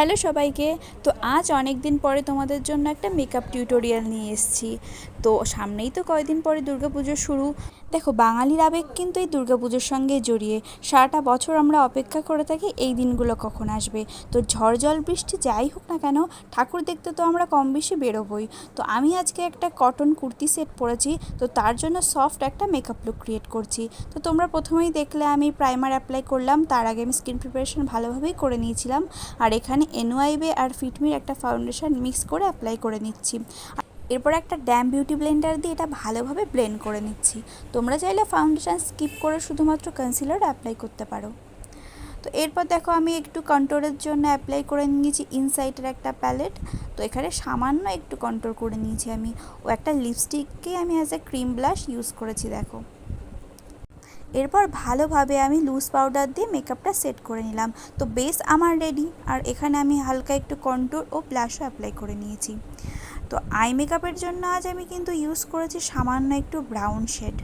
Hello সবাইকে। তো আজ অনেক দিন পরে তোমাদের জন্য একটা মেকআপ টিউটোরিয়াল নিয়ে এসেছি। তো সামনেই তো কয়দিন পরে দুর্গাপুজো শুরু। দেখো, বাঙালির আবেগ কিন্তু এই দুর্গাপুজোর সঙ্গে জড়িয়ে। সারাটা বছর আমরা অপেক্ষা করে থাকি এই দিনগুলো কখন আসবে। তো ঝড়, জল, বৃষ্টি যাই হোক না কেন, ঠাকুর দেখতে তো আমরা কম বেশি বেরোবই। তো আমি আজকে একটা কটন কুর্তি সেট পরেছি। তো তার জন্য সফট একটা মেকআপ লুক ক্রিয়েট করছি। তো তোমরা প্রথমেই দেখলে আমি প্রাইমার অ্যাপ্লাই করলাম। তার আগে আমি স্কিন প্রিপারেশন ভালোভাবেই করে নিয়েছিলাম। আর এখানে এনওয়াইবে আর ফিটমির একটা ফাউন্ডেশন মিক্স করে অ্যাপ্লাই করে নিচ্ছি। এরপর একটা ড্যাম বিউটি ব্লেন্ডার দিয়ে এটা ভালোভাবে ব্লেন্ড করে নিচ্ছি। তোমরা চাইলে ফাউন্ডেশন স্কিপ করে শুধুমাত্র কনসিলার অ্যাপ্লাই করতে পারো। তো এরপর দেখো আমি একটু কন্ট্রোলের জন্য অ্যাপ্লাই করে নিয়েছি ইনসাইটের একটা প্যালেট তো এখানে সামান্য একটু কন্ট্রোল করে নিয়েছি আমি। ও একটা লিপস্টিককে আমি as a cream blush use করেছি, দেখো। এরপর ভালোভাবে আমি লুজ পাউডার দিয়ে মেকআপটা সেট করে নিলাম। তো বেস আমার রেডি আর এখানে আমি হালকা একটু কন্ট্রোল ও ব্লাশও অ্যাপ্লাই করে নিয়েছি। তো আই মেকআপের জন্য আজ আমি কিন্তু ইউজ করেছি সামান্য একটু ব্রাউন শেড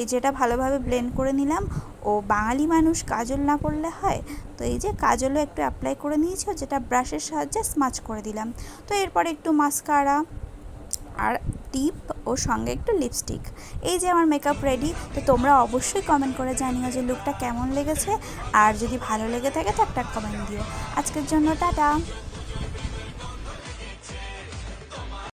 এই যেটা ভালোভাবে ব্লেন্ড করে নিলাম। ও বাঙালি মানুষ কাজল না করলে হয়। তো এই যে কাজলও একটু অ্যাপ্লাই করে নিয়েছি যেটা ব্রাশের সাহায্যে স্মাচ করে দিলাম। তো এরপর একটু মাস্কারা আর টিপ ও সঙ্গে একটু লিপস্টিক। এই যে আমার মেকআপ রেডি তো তোমরা অবশ্যই কমেন্ট করে জানিও যে লুকটা কেমন লেগেছে। আর যদি ভালো লেগে থাকে তো একটা কমেন্ট দিও। আজকের জন্য টাটা।